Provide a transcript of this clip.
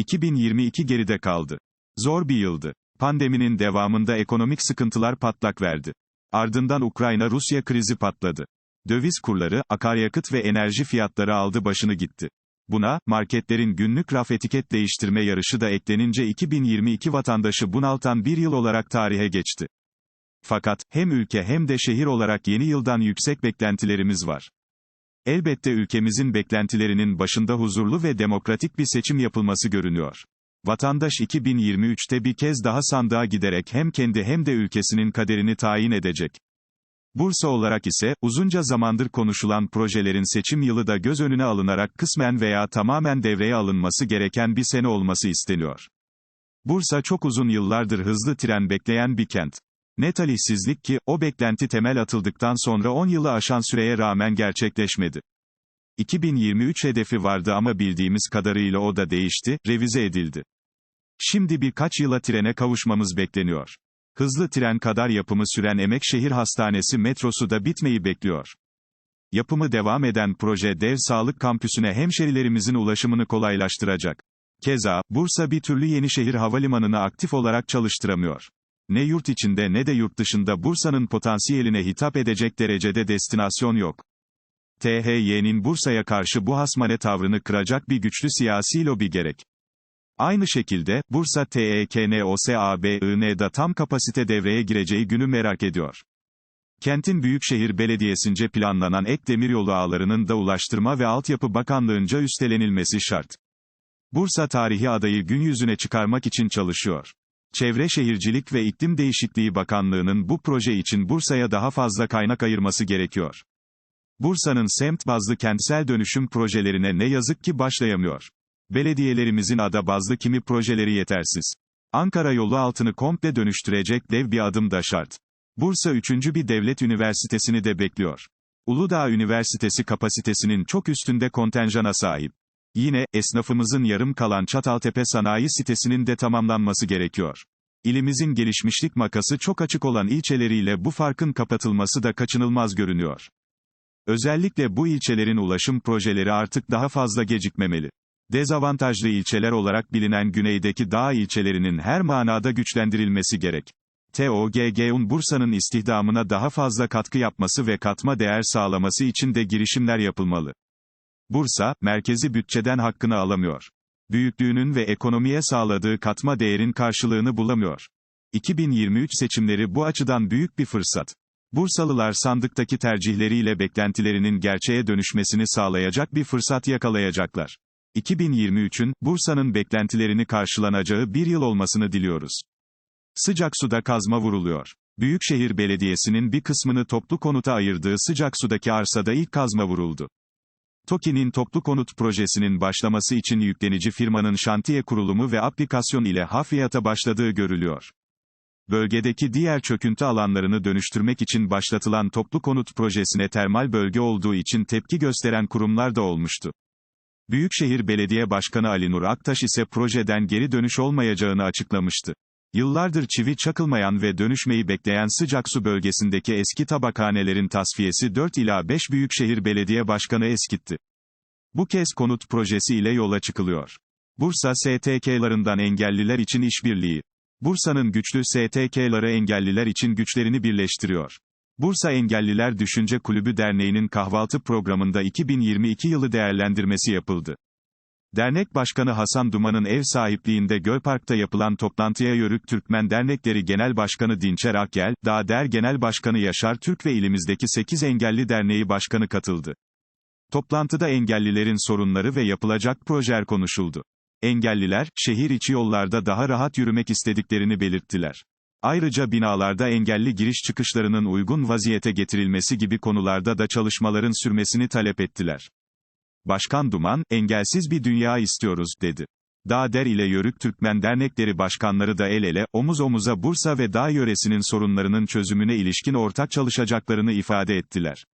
2022 geride kaldı. Zor bir yıldı. Pandeminin devamında ekonomik sıkıntılar patlak verdi. Ardından Ukrayna-Rusya krizi patladı. Döviz kurları, akaryakıt ve enerji fiyatları aldı başını gitti. Buna, marketlerin günlük raf etiket değiştirme yarışı da eklenince 2022 vatandaşı bunaltan bir yıl olarak tarihe geçti. Fakat, hem ülke hem de şehir olarak yeni yıldan yüksek beklentilerimiz var. Elbette ülkemizin beklentilerinin başında huzurlu ve demokratik bir seçim yapılması görünüyor. Vatandaş 2023'te bir kez daha sandığa giderek hem kendi hem de ülkesinin kaderini tayin edecek. Bursa olarak ise, uzunca zamandır konuşulan projelerin seçim yılı da göz önüne alınarak kısmen veya tamamen devreye alınması gereken bir sene olması isteniyor. Bursa çok uzun yıllardır hızlı tren bekleyen bir kent. Ne talihsizlik ki, o beklenti temel atıldıktan sonra 10 yılı aşan süreye rağmen gerçekleşmedi. 2023 hedefi vardı ama bildiğimiz kadarıyla o da değişti, revize edildi. Şimdi birkaç yıla trene kavuşmamız bekleniyor. Hızlı tren kadar yapımı süren Emekşehir Hastanesi metrosu da bitmeyi bekliyor. Yapımı devam eden proje dev sağlık kampüsüne hemşerilerimizin ulaşımını kolaylaştıracak. Keza, Bursa bir türlü Yenişehir Havalimanı'nı aktif olarak çalıştıramıyor. Ne yurt içinde ne de yurt dışında Bursa'nın potansiyeline hitap edecek derecede destinasyon yok. THY'nin Bursa'ya karşı bu hasmane tavrını kıracak bir güçlü siyasi lobi gerek. Aynı şekilde, Bursa TEKNOSABI'nda tam kapasite devreye gireceği günü merak ediyor. Kentin Büyükşehir Belediyesi'nce planlanan ek demiryolu ağlarının da Ulaştırma ve Altyapı Bakanlığı'nca üstlenilmesi şart. Bursa tarihi adayı gün yüzüne çıkarmak için çalışıyor. Çevre Şehircilik ve İklim Değişikliği Bakanlığı'nın bu proje için Bursa'ya daha fazla kaynak ayırması gerekiyor. Bursa'nın semt bazlı kentsel dönüşüm projelerine ne yazık ki başlayamıyor. Belediyelerimizin ada bazlı kimi projeleri yetersiz. Ankara yolu altını komple dönüştürecek dev bir adım da şart. Bursa üçüncü bir devlet üniversitesini de bekliyor. Uludağ Üniversitesi kapasitesinin çok üstünde kontenjana sahip. Yine, esnafımızın yarım kalan Çataltepe Sanayi Sitesi'nin de tamamlanması gerekiyor. İlimizin gelişmişlik makası çok açık olan ilçeleriyle bu farkın kapatılması da kaçınılmaz görünüyor. Özellikle bu ilçelerin ulaşım projeleri artık daha fazla gecikmemeli. Dezavantajlı ilçeler olarak bilinen güneydeki dağ ilçelerinin her manada güçlendirilmesi gerek. TOGG'un Bursa'nın istihdamına daha fazla katkı yapması ve katma değer sağlaması için de girişimler yapılmalı. Bursa, merkezi bütçeden hakkını alamıyor. Büyüklüğünün ve ekonomiye sağladığı katma değerin karşılığını bulamıyor. 2023 seçimleri bu açıdan büyük bir fırsat. Bursalılar sandıktaki tercihleriyle beklentilerinin gerçeğe dönüşmesini sağlayacak bir fırsat yakalayacaklar. 2023'ün, Bursa'nın beklentilerini karşılanacağı bir yıl olmasını diliyoruz. Sıcak suda kazma vuruluyor. Büyükşehir Belediyesi'nin bir kısmını toplu konuta ayırdığı sıcak sudaki arsada ilk kazma vuruldu. TOKİ'nin toplu konut projesinin başlaması için yüklenici firmanın şantiye kurulumu ve aplikasyon ile hafriyata başladığı görülüyor. Bölgedeki diğer çöküntü alanlarını dönüştürmek için başlatılan toplu konut projesine termal bölge olduğu için tepki gösteren kurumlar da olmuştu. Büyükşehir Belediye Başkanı Ali Nur Aktaş ise projeden geri dönüş olmayacağını açıklamıştı. Yıllardır çivi çakılmayan ve dönüşmeyi bekleyen sıcak su bölgesindeki eski tabakhanelerin tasfiyesi 4 ila 5 Büyükşehir Belediye Başkanı eskitti. Bu kez konut projesi ile yola çıkılıyor. Bursa STK'larından engelliler için işbirliği. Bursa'nın güçlü STK'ları engelliler için güçlerini birleştiriyor. Bursa Engelliler Düşünce Kulübü Derneği'nin kahvaltı programında 2022 yılı değerlendirmesi yapıldı. Dernek Başkanı Hasan Duman'ın ev sahipliğinde Gölpark'ta yapılan toplantıya Yörük Türkmen Dernekleri Genel Başkanı Dinçer Akyel, Dağder Genel Başkanı Yaşar Türk ve ilimizdeki 8 Engelli Derneği Başkanı katıldı. Toplantıda engellilerin sorunları ve yapılacak projeler konuşuldu. Engelliler, şehir içi yollarda daha rahat yürümek istediklerini belirttiler. Ayrıca binalarda engelli giriş çıkışlarının uygun vaziyete getirilmesi gibi konularda da çalışmaların sürmesini talep ettiler. Başkan Duman, engelsiz bir dünya istiyoruz, dedi. Dağder ile Yörük Türkmen Dernekleri başkanları da el ele, omuz omuza Bursa ve Dağ yöresinin sorunlarının çözümüne ilişkin ortak çalışacaklarını ifade ettiler.